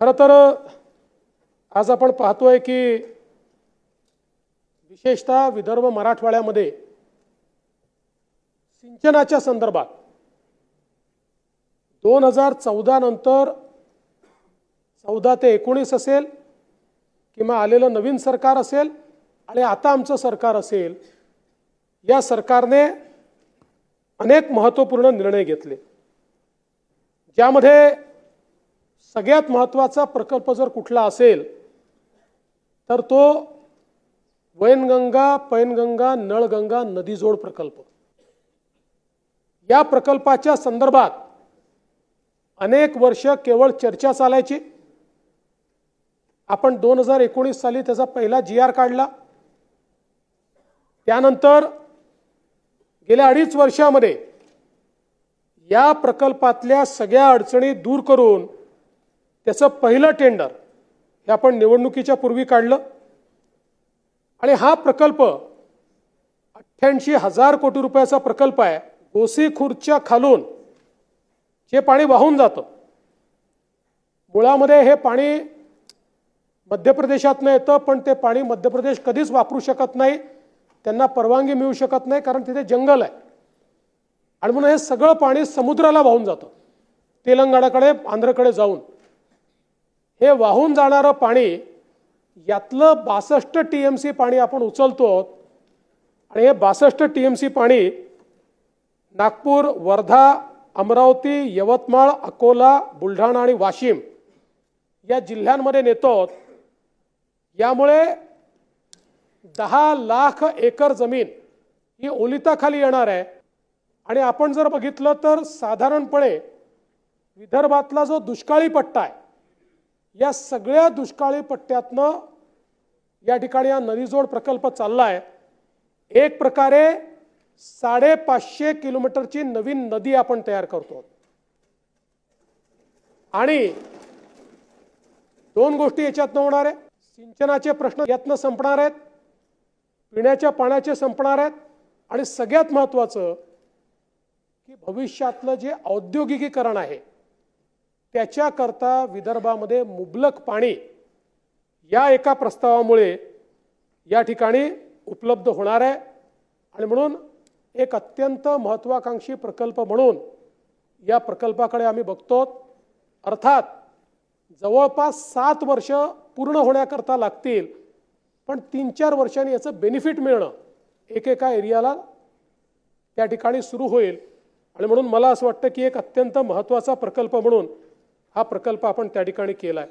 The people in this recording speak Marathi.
खरं तर आज आपण पाहतोय की विशेषतः विदर्भ मराठवाड्यामध्ये सिंचनाच्या संदर्भात दोन हजार चौदा नंतर चौदा ते एकोणीस असेल किंवा आलेलं नवीन सरकार असेल आणि आता आमचं सरकार असेल या सरकारने अनेक महत्त्वपूर्ण निर्णय घेतले. ज्यामध्ये सगळ्यात महत्त्वाचा प्रकल्प जर कुठला असेल तर तो वैनगंगा पैनगंगा नळगंगा नदीजोड प्रकल्प. या प्रकल्पाच्या संदर्भात अनेक वर्ष केवळ चर्चा चालायची. आपण दोन हजार एकोणीस साली त्याचा पहिला जी आर काढला. त्यानंतर गेल्या अडीच वर्षामध्ये या प्रकल्पातल्या सगळ्या अडचणी दूर करून त्याचं पहिलं टेंडर हे आपण निवडणुकीच्या पूर्वी काढलं. आणि हा प्रकल्प अठ्ठ्याऐंशी हजार कोटी रुपयाचा प्रकल्प आहे. गोसी खुर्च्या खालून जे पाणी वाहून जातं. मुळामध्ये हे पाणी मध्य प्रदेशातनं येतं पण ते पाणी मध्य प्रदेश कधीच वापरू शकत नाही. त्यांना परवानगी मिळू शकत नाही कारण तिथे जंगल आहे. आणि म्हणून हे सगळं पाणी समुद्राला वाहून जातं. तेलंगणाकडे आंध्रकडे जाऊन. हे वाहून जाणारं पाणी यातलं बासष्ट टी एम सी पाणी आपण उचलतो आणि हे बासष्ट टी एम सी पाणी नागपूर वर्धा अमरावती यवतमाळ अकोला बुलढाणा आणि वाशिम या जिल्ह्यांमध्ये नेतो यामुळे दहा लाख एकर जमीन ही ओलिताखाली येणार आहे. आणि आपण जर बघितलं तर साधारणपणे विदर्भातला जो दुष्काळी पट्टा आहे या सगळ्या दुष्काळी पट्ट्यातनं या ठिकाणी हा नदीजोड प्रकल्प चालला आहे एक प्रकारे साडेपाचशे किलोमीटरची नवीन नदी आपण तयार करतो. आणि दोन गोष्टी याच्यातनं होणार आहे सिंचनाचे प्रश्न यातनं संपणार आहेत. पिण्याच्या पाण्याचे संपणार आहेत. आणि सगळ्यात महत्त्वाचं की भविष्यातलं जे औद्योगिकीकरण आहे त्याच्याकरता विदर्भामध्ये मुबलक पाणी या एका प्रस्तावामुळे या ठिकाणी उपलब्ध होणार आहे. आणि म्हणून एक अत्यंत महत्त्वाकांक्षी प्रकल्प म्हणून या प्रकल्पाकडे आम्ही बघतो अर्थात जवळपास सात वर्ष पूर्ण होण्याकरता लागतील पण तीन चार वर्षांनी याचं बेनिफिट मिळणं एकेका एरियाला त्या ठिकाणी सुरू होईल. आणि म्हणून मला असं वाटतं की एक अत्यंत महत्त्वाचा प्रकल्प म्हणून हा प्रकल्प आपण त्या ठिकाणी केला आहे